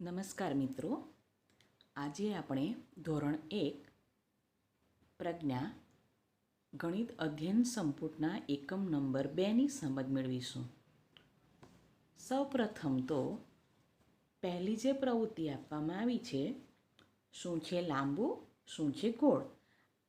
નમસ્કાર મિત્રો. આજે આપણે ધોરણ એક, પ્રજ્ઞા, ગણિત અધ્યયન સંપુટના એકમ નંબર બેની સમજ મેળવીશું. સૌપ્રથમ તો, પહેલી જે પ્રવૃત્તિ આપવામાં આવી છે, શું છે લાંબુ, શું છે ગોળ?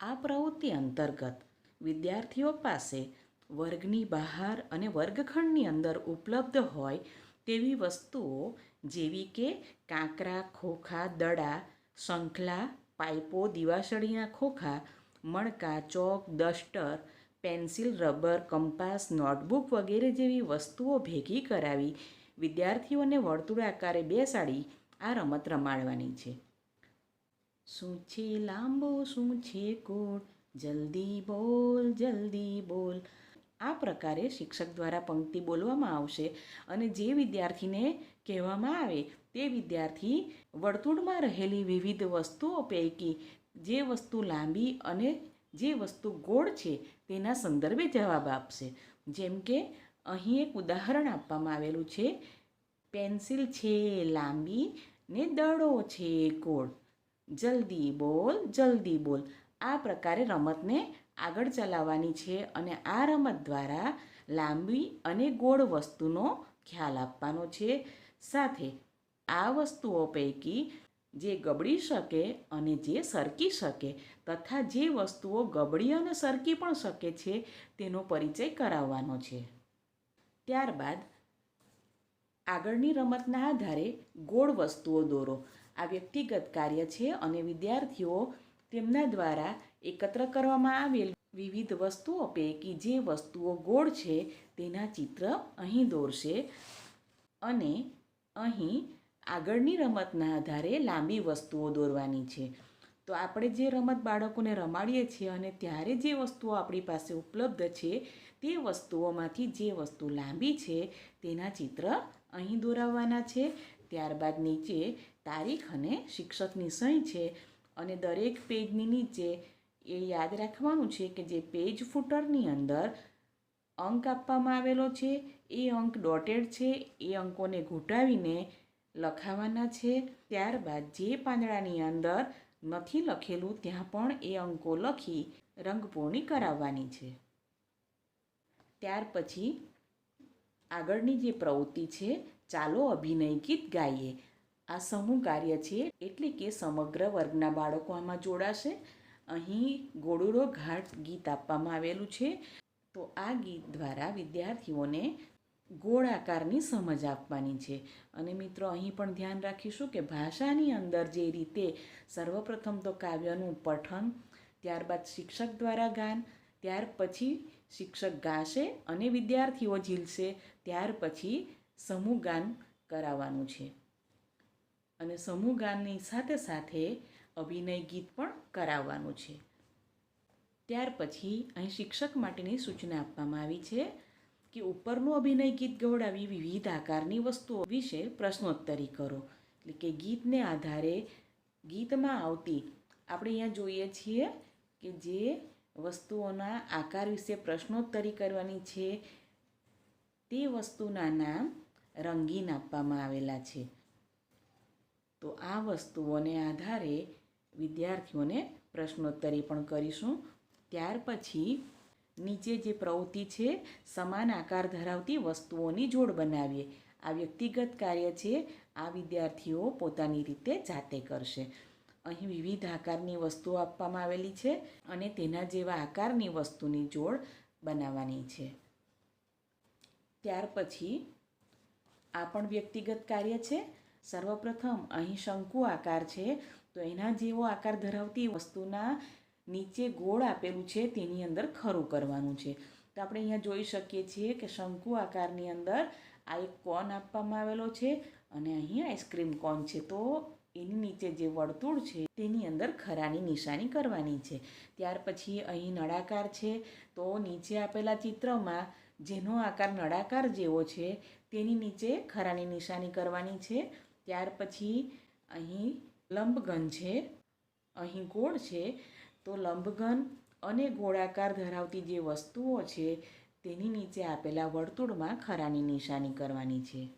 આ પ્રવૃત્તિ અંતર્ગત વિદ્યાર્થીઓ પાસે વર્ગની બહાર અને વર્ગખંડની અંદર ઉપલબ્ધ હોય તેવી વસ્તુઓ જેવી કે કાંકરા, ખોખા, દડા, શંખલા, પાઇપો, દિવાસળીના ખોખા, મણકા, chalk, duster, pencil, rubber, compass, notebook વગેરે જેવી વસ્તુઓ ભેગી કરાવી વિદ્યાર્થીઓને વર્તુળ આકારે બેસાડી આ રમત રમાડવાની છે. શું છે લાંબો, શું છે કોટ જલ્દી બોલ જલ્દી બોલ. આ પ્રકારે શિક્ષક દ્વારા પંક્તિ બોલવામાં આવશે અને જે વિદ્યાર્થીને કહેવામાં આવે તે વિદ્યાર્થી વર્તુળમાં રહેલી વિવિધ વસ્તુઓ પૈકી જે વસ્તુ લાંબી અને જે વસ્તુ ગોળ છે તેના સંદર્ભે જવાબ આપશે. જેમ કે, અહીં એક ઉદાહરણ આપવામાં આવેલું છે. પેન્સિલ છે લાંબી ને દડો છે ગોળ. જલ્દી બોલ જલ્દી બોલ. આ પ્રકારે રમતને આગળ ચલાવવાની છે અને આ રમત દ્વારા લાંબી અને ગોળ વસ્તુનો ખ્યાલ આપવાનો છે. સાથે આ વસ્તુઓ પૈકી જે ગબડી શકે અને જે સરકી શકે તથા જે વસ્તુઓ ગબડી અને સરકી પણ શકે છે, તેનો પરિચય કરાવવાનો છે. ત્યારબાદ આગળની રમતના આધારે ગોળ વસ્તુઓ દોરો. આ વ્યક્તિગત કાર્ય છે અને વિદ્યાર્થીઓ તેમના દ્વારા એકત્ર કરવામાં આવેલ વિવિધ વસ્તુઓ પૈકી જે વસ્તુઓ ગોળ છે, તેના ચિત્ર અહીં દોરશે અને અહીં આગળની રમતના આધારે લાંબી વસ્તુઓ દોરવાની છે. તો આપણે જે રમત બાળકોને રમાડીએ છીએ અને ત્યારે જે વસ્તુઓ આપણી પાસે ઉપલબ્ધ છે, તે વસ્તુઓમાંથી જે વસ્તુ લાંબી છે, તેના ચિત્ર અહીં દોરાવવાના છે. ત્યારબાદ નીચે તારીખ અને શિક્ષકની સહી છે અને દરેક પેજની નીચે એ યાદ રાખવાનું છે કે જે પેજ ફૂટરની અંદર અંક આપવામાં આવેલો છે એ અંક ડોટેડ છે, એ અંકોને ઘૂંટાવીને લખાવાના છે. ત્યારબાદ જે પાંદડાની અંદર નથી લખેલું, ત્યાં પણ એ અંકો લખી રંગપૂર્ણી કરાવવાની છે. ત્યાર પછી આગળની જે પ્રવૃત્તિ છે, ચાલો અભિનય ગીત ગાઈએ. આ સમૂહ કાર્ય છે, એટલે કે સમગ્ર વર્ગના બાળકો આમાં જોડાશે. અહીં ગોળુડો ઘાટ ગીત આપવામાં આવેલું છે. તો આ ગીત દ્વારા વિદ્યાર્થીઓને ગોળ આકારની સમજ આપવાની છે. અને મિત્રો, અહીં પણ ધ્યાન રાખીશું કે ભાષાની અંદર જે રીતે સર્વપ્રથમ તો કાવ્યનું પઠન, ત્યારબાદ શિક્ષક દ્વારા ગાન, ત્યાર પછી શિક્ષક ગાશે અને વિદ્યાર્થીઓ ઝીલશે, ત્યાર પછી સમૂહ ગાન કરાવવાનું છે. અને સમૂહ ગાનની સાથે સાથે અભિનય ગીત પણ કરાવવાનું છે. ત્યાર પછી અહીં શિક્ષક માટેની સૂચના આપવામાં આવી છે. કે ઉપરનું અભિનય ગીત ગવડાવી વિવિધ આકારની વસ્તુઓ વિશે પ્રશ્નોત્તરી કરો. એટલે કે ગીતને આધારે ગીતમાં આવતી આપણે અહીંયા જોઈએ છીએ કે જે વસ્તુઓના આકાર વિશે પ્રશ્નોત્તરી કરવાની છે, તે વસ્તુના નામ રંગીન આપવામાં આવેલા છે. તો આ વસ્તુઓને આધારે વિદ્યાર્થીઓને પ્રશ્નોત્તરી પણ કરીશું. ત્યાર પછી નીચે જે પ્રવૃત્તિ છે, સમાન આકાર ધરાવતી વસ્તુઓની જોડ બનાવીએ. આ વ્યક્તિગત કાર્ય છે, આ વિદ્યાર્થીઓ પોતાની રીતે જાતે કરશે. અહીં વિવિધ આકારની વસ્તુઓ આપવામાં આવેલી છે અને તેના જેવા આકારની વસ્તુની જોડ બનાવવાની છે. ત્યાર પછી, આ પણ વ્યક્તિગત કાર્ય છે. સર્વપ્રથમ અહીં શંકુ આકાર છે. તો એના જેવો આકાર ધરાવતી વસ્તુના નીચે ગોળ આપેલું છે, તેની અંદર ખરું કરવાનું છે. તો આપણે અહીંયા જોઈ શકીએ છીએ કે શંકુ આકારની અંદર આ એક કોન આપવામાં આવેલો છે અને અહીં આઈસ્ક્રીમ કોન છે. તો એની નીચે જે વર્તુળ છે, તેની અંદર ખરાની નિશાની કરવાની છે. ત્યાર પછી અહીં નળાકાર છે. તો નીચે આપેલા ચિત્રમાં જેનો આકાર નળાકાર જેવો છે, તેની નીચે ખરાની નિશાની કરવાની છે. ત્યાર પછી અહીં લંબઘન છે, અહીં ગોળ છે. તો લંબઘન અને ગોળાકાર ધરાવતી જે વસ્તુઓ છે, તેની નીચે આપેલા વર્તુળમાં ખરાની નિશાની કરવાની છે.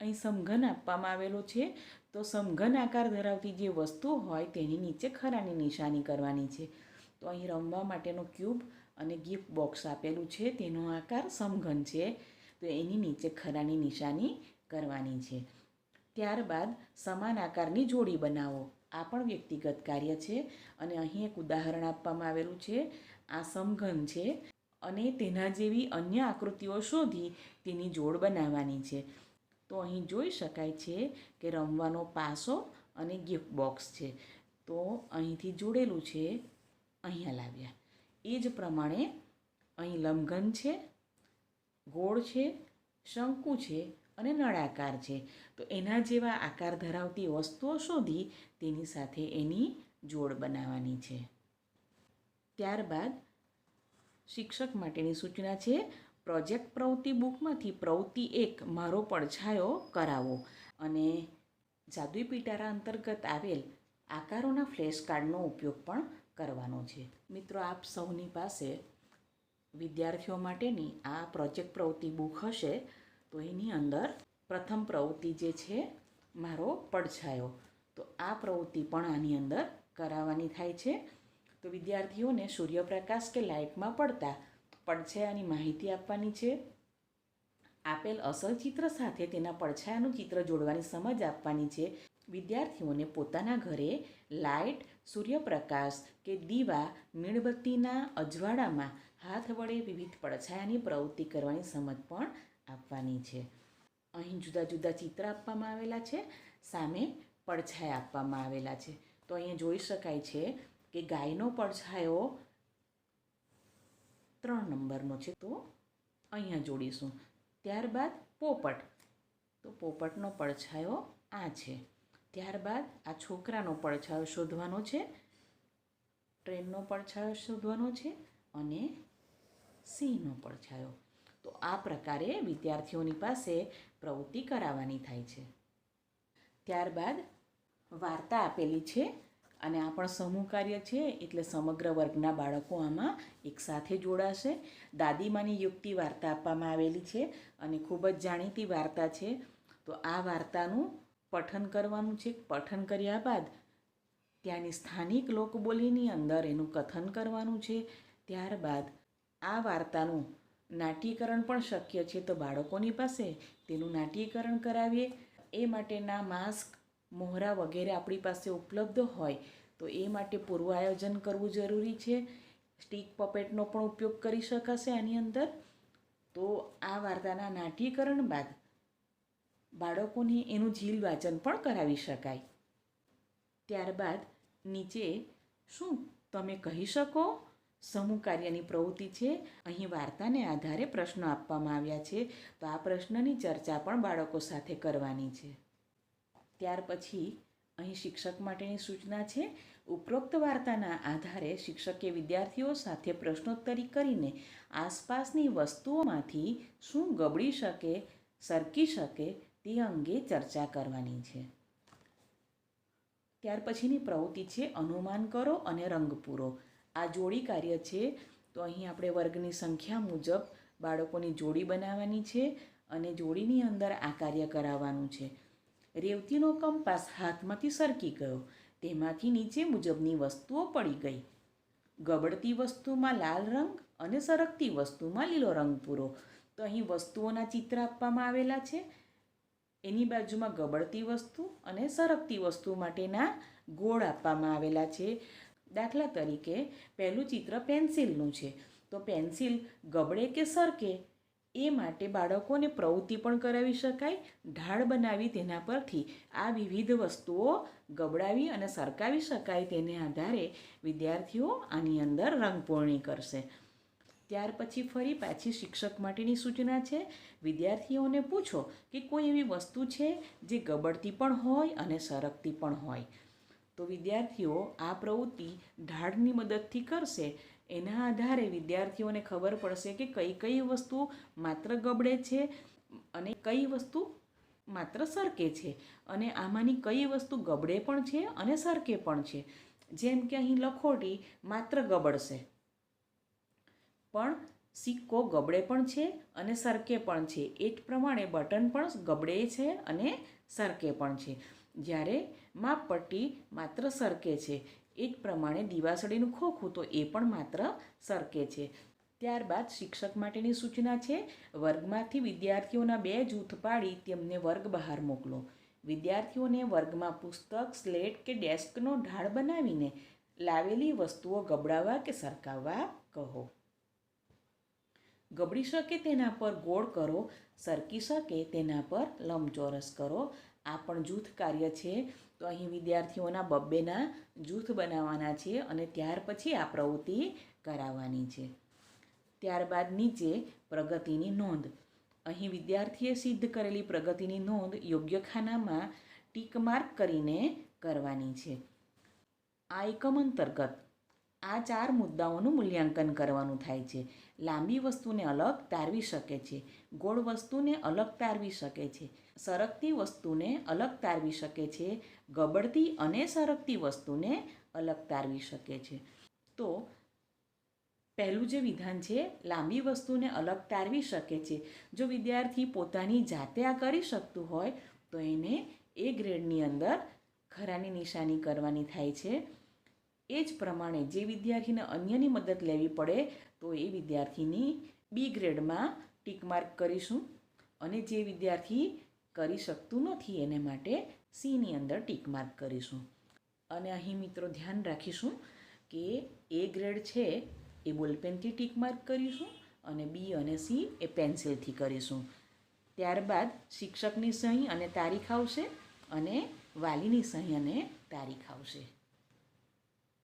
અહીં સમઘન આપવામાં આવેલો છે, તો સમઘન આકાર ધરાવતી જે વસ્તુ હોય, તેની નીચે ખરાની નિશાની કરવાની છે. તો અહીં રમવા માટેનો ક્યુબ અને ગિફ્ટ બોક્સ આપેલું છે, તેનો આકાર સમઘન છે, તો એની નીચે ખરાની નિશાની કરવાની છે. ત્યારબાદ સમાન આકારની જોડી બનાવો. આ પણ વ્યક્તિગત કાર્ય છે અને અહીં એક ઉદાહરણ આપવામાં આવેલું છે. આ સમઘન છે અને તેના જેવી અન્ય આકૃતિઓ શોધી તેની જોડ બનાવવાની છે. તો અહીં જોઈ શકાય છે કે રમવાનો પાસો અને ગિફ્ટ બોક્સ છે. તો અહીંથી જોડેલું છે અહીંયા લાવ્યા. એ જ પ્રમાણે અહીં લંઘન છે, ગોળ છે, શંકુ છે અને નળાકાર છે. તો એના જેવા આકાર ધરાવતી વસ્તુઓ શોધી તેની સાથે એની જોડ બનાવવાની છે. ત્યારબાદ શિક્ષક માટેની સૂચના છે, પ્રોજેક્ટ પ્રવૃત્તિ બુકમાંથી પ્રવૃત્તિ એક મારો પડછાયો કરાવો. અને જાદુઈ પિટારા અંતર્ગત આવેલ આકારોના ફ્લેશ કાર્ડનો ઉપયોગ પણ કરવાનો છે. મિત્રો, આપ સૌની પાસે વિદ્યાર્થીઓ માટેની આ પ્રોજેક્ટ પ્રવૃત્તિ બુક હશે તો એની અંદર પ્રથમ પ્રવૃત્તિ જે છે, મારો પડછાયો. તો આ પ્રવૃત્તિ પણ આની અંદર કરાવવાની થાય છે. તો વિદ્યાર્થીઓને સૂર્યપ્રકાશ કે લાઇટમાં પડતા પડછાયાની માહિતી આપવાની છે. આપેલ અસલ ચિત્ર સાથે તેના પડછાયાનું ચિત્ર જોડવાની સમજ આપવાની છે. વિદ્યાર્થીઓને પોતાના ઘરે લાઇટ, સૂર્યપ્રકાશ કે દીવા, મીણબત્તીના અજવાળામાં હાથ વડે વિવિધ પડછાયાની પ્રવૃત્તિ કરવાની સમજ પણ આપવાની છે. અહીં જુદા જુદા ચિત્ર આપવામાં આવેલા છે, સામે પડછાયા આપવામાં આવેલા છે. તો અહીંયા જોઈ શકાય છે કે ગાયનો પડછાયો ત્રણ નંબરનો છે. તો અહીંયા જોડીશું. ત્યારબાદ પોપટ. તો પોપટનો પડછાયો આ છે. ત્યારબાદ આ છોકરાનો પડછાયો શોધવાનો છે, ટ્રેનનો પડછાયો શોધવાનો છે અને સિંહનો પડછાયો. તો આ પ્રકારે વિદ્યાર્થીઓની પાસે પ્રવૃત્તિ કરાવવાની થાય છે. ત્યારબાદ વાર્તા આપેલી છે અને આ પણ સમૂહ કાર્ય છે એટલે સમગ્ર વર્ગના બાળકો આમાં એકસાથે જોડાશે. દાદીમાની યુક્તિ વાર્તા આપવામાં આવેલી છે અને ખૂબ જ જાણીતી વાર્તા છે. તો આ વાર્તાનું પઠન કરવાનું છે. પઠન કર્યા બાદ ત્યાંની સ્થાનિક લોકબોલીની અંદર એનું કથન કરવાનું છે. ત્યારબાદ આ વાર્તાનું નાટ્યકરણ પણ શક્ય છે. તો બાળકોની પાસે તેનું નાટ્યકરણ કરાવીએ. એ માટેના માસ્ક, મોહરા વગેરે આપણી પાસે ઉપલબ્ધ હોય તો એ માટે પૂર્વ આયોજન કરવું જરૂરી છે. સ્ટીક પપેટનો પણ ઉપયોગ કરી શકાશે આની અંદર. તો આ વાર્તાના નાટ્યકરણ બાદ બાળકોને એનું ઝીલ વાંચન પણ કરાવી શકાય. ત્યારબાદ નીચે શું તમે કહી શકો? સમૂહ કાર્યની પ્રવૃત્તિ છે. અહીં વાર્તાને આધારે પ્રશ્નો આપવામાં આવ્યા છે. તો આ પ્રશ્નની ચર્ચા પણ બાળકો સાથે કરવાની છે. ત્યાર પછી અહીં શિક્ષક માટેની સૂચના છે. ઉપરોક્ત વાર્તાના આધારે શિક્ષકે વિદ્યાર્થીઓ સાથે પ્રશ્નોત્તરી કરીને આસપાસની વસ્તુઓમાંથી શું ગબડી શકે, સરકી શકે તે અંગે ચર્ચા કરવાની છે. ત્યાર પછીની પ્રવૃત્તિ છે અનુમાન કરો અને રંગ પૂરો. આ જોડી કાર્ય છે, તો અહીં આપણે વર્ગની સંખ્યા મુજબ બાળકોની જોડી બનાવવાની છે અને જોડીની અંદર આ કાર્ય કરાવવાનું છે. રેવતીનો કંપાસ હાથમાંથી સરકી ગયો. તેમાંથી નીચે મુજબની વસ્તુઓ પડી ગઈ. ગબડતી વસ્તુમાં લાલ રંગ અને સરકતી વસ્તુમાં લીલો રંગ પૂરો. તો અહીં વસ્તુઓના ચિત્ર આપવામાં આવેલા છે. એની બાજુમાં ગબડતી વસ્તુ અને સરકતી વસ્તુ માટેના ગોળ આપવામાં આવેલા છે. દાખલા તરીકે પહેલું ચિત્ર પેન્સિલનું છે. તો પેન્સિલ ગબડે કે સરકે એ માટે બાળકોને પ્રવૃત્તિ પણ કરાવી શકાય, ઢાળ બનાવી તેના પરથી આ વિવિધ વસ્તુઓ ગબડાવી અને સરકાવી શકાય તેને આધારે વિદ્યાર્થીઓ આની અંદર રંગપૂર્ણી કરશે. ત્યાર પછી ફરી પાછી શિક્ષક માટેની સૂચના છે. વિદ્યાર્થીઓને પૂછો કે કોઈ એવી વસ્તુ છે જે ગબડતી પણ હોય અને સરકતી પણ હોય. તો વિદ્યાર્થીઓ આ પ્રવૃત્તિ ઢાળની મદદથી કરશે. એના આધારે વિદ્યાર્થીઓને ખબર પડશે કે કઈ કઈ વસ્તુ માત્ર ગબડે છે અને કઈ વસ્તુ માત્ર સરકે છે. અને આમાંની કઈ વસ્તુ ગબડે પણ છે અને સરકે પણ છે. જેમ કે અહીં લખોટી માત્ર ગબડશે. પણ સિક્કો ગબડે પણ છે અને સરકે પણ છે. એ જ પ્રમાણે બટન પણ ગબડે છે અને સરકે પણ છે. જ્યારે માપપટ્ટી માત્ર સરકે છે. એ જ પ્રમાણે દિવાસળીનું ખોખું તો એ પણ માત્ર સરકે છે. ત્યારબાદ શિક્ષક માટેની સૂચના છે, વર્ગમાંથી વિદ્યાર્થીઓના બે જૂથ પાડી તેમને વર્ગ બહાર મોકલો. વિદ્યાર્થીઓને વર્ગમાં પુસ્તક, સ્લેટ કે ડેસ્કનો ઢાળ બનાવીને લાવેલી વસ્તુઓ ગબડાવવા કે સરકાવવા કહો. ગબડી શકે તેના પર ગોળ કરો, સરકી શકે તેના પર લંબચોરસ કરો આ પણ જૂથ કાર્ય છે. તો અહીં વિદ્યાર્થીઓના બબ્બેના જૂથ બનાવવાના છે અને ત્યાર પછી આ પ્રવૃત્તિ કરાવવાની છે. ત્યારબાદ નીચે પ્રગતિની નોંધ. અહીં વિદ્યાર્થીએ સિદ્ધ કરેલી પ્રગતિની નોંધ યોગ્ય ખાનામાં ટીક માર્ક કરીને કરવાની છે. આ એકમ અંતર્ગત આ ચાર મુદ્દાઓનું મૂલ્યાંકન કરવાનું થાય છે. લાંબી વસ્તુને અલગ તારવી શકે છે. ગોળ વસ્તુને અલગ તારવી શકે છે. સરકતી વસ્તુને અલગ તારવી શકે છે, ગબડતી અને સરકતી વસ્તુને અલગ તારવી શકે છે. તો પહેલું જે વિધાન છે, લાંબી વસ્તુને અલગ તારવી શકે છે. જો વિદ્યાર્થી પોતાની જાતે આ કરી શકતું હોય, તો એને એ ગ્રેડની અંદર ખરાની નિશાની કરવાની થાય છે. એ જ પ્રમાણે જે વિદ્યાર્થીને અન્યની મદદ લેવી પડે, તો એ વિદ્યાર્થીની બી ગ્રેડમાં ટીક માર્ક કરીશું. અને જે વિદ્યાર્થી કરી શકતું નથી એને માટે સીની અંદર ટીક માર્ક કરીશું. અને અહીં મિત્રો ધ્યાન રાખીશું કે એ ગ્રેડ છે એ બોલપેનથી ટીક માર્ક કરીશું અને બી અને સી એ પેન્સિલથી કરીશું. ત્યારબાદ શિક્ષકની સહી અને તારીખ આવશે અને વાલીની સહી અને તારીખ આવશે.